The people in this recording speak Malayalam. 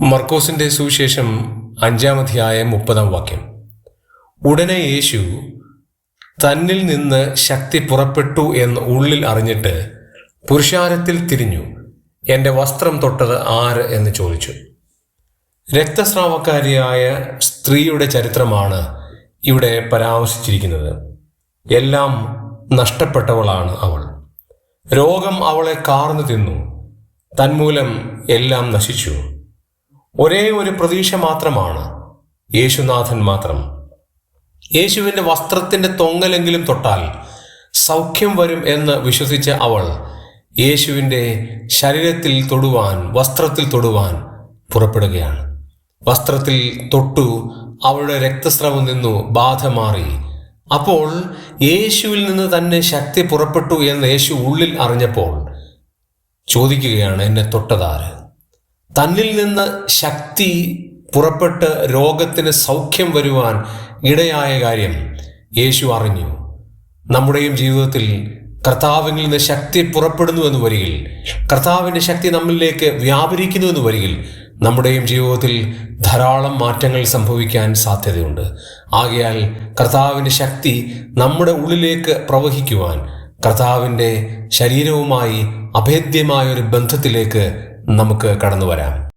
മർക്കോസിന്റെ സുവിശേഷം അഞ്ചാം അധ്യായം മുപ്പതാം വാക്യം. ഉടനെ യേശു തന്നിൽ നിന്ന് ശക്തി പുറപ്പെട്ടു എന്ന് ഉള്ളിൽ അറിഞ്ഞിട്ട് പുരുഷാരത്തിൽ തിരിഞ്ഞു. എന്റെ വസ്ത്രം തൊട്ടത് ആര്? എന്ന് ചോദിച്ചു. രക്തസ്രാവക്കാരിയായ സ്ത്രീയുടെ ചരിത്രമാണ് ഇവിടെ പരാമർശിച്ചിരിക്കുന്നത്. എല്ലാം നഷ്ടപ്പെട്ടവളാണ് അവൾ. രോഗം അവളെ കാർന്നു തിന്നു. തന്മൂലം എല്ലാം നശിച്ചു. ഒരേ ഒരു പ്രതീക്ഷ മാത്രമാണ് യേശുനാഥൻ മാത്രം. യേശുവിന്റെ വസ്ത്രത്തിന്റെ തൊങ്ങലെങ്കിലും തൊട്ടാൽ സൗഖ്യം വരും എന്ന് വിശ്വസിച്ച അവൾ യേശുവിന്റെ ശരീരത്തിൽ തൊടുവാൻ വസ്ത്രത്തിൽ തൊടുവാൻ പുറപ്പെടുകയാണ്. വസ്ത്രത്തിൽ തൊട്ടു അവളുടെ രക്തസ്രവം നിന്നു ബാധ മാറി. അപ്പോൾ യേശുവിൽ നിന്ന് തന്നെ ശക്തി പുറപ്പെട്ടു എന്ന് യേശു ഉള്ളിൽ അറിഞ്ഞപ്പോൾ ചോദിക്കുകയാണ് എന്നെ തൊട്ടതാര്? തന്നിൽ നിന്ന് ശക്തി പുറപ്പെട്ട് രോഗത്തിന് സൗഖ്യം വരുവാൻ ഇടയായ കാര്യം യേശു അറിഞ്ഞു. നമ്മുടെയും ജീവിതത്തിൽ കർത്താവിൽ നിന്ന് ശക്തി പുറപ്പെടുന്നു എന്ന് വരികിൽ കർത്താവിന്റെ ശക്തി നമ്മളിലേക്ക് വ്യാപരിക്കുന്നു എന്ന് വരികിൽ നമ്മുടെയും ജീവിതത്തിൽ ധാരാളം മാറ്റങ്ങൾ സംഭവിക്കാൻ സാധ്യതയുണ്ട്. ആകയാൽ കർത്താവിന്റെ ശക്തി നമ്മുടെ ഉള്ളിലേക്ക് പ്രവഹിക്കുവാൻ കർത്താവിന്റെ ശരീരവുമായി അഭേദ്യമായ ഒരു ബന്ധത്തിലേക്ക് നമുക്ക് കടന്നു വരാം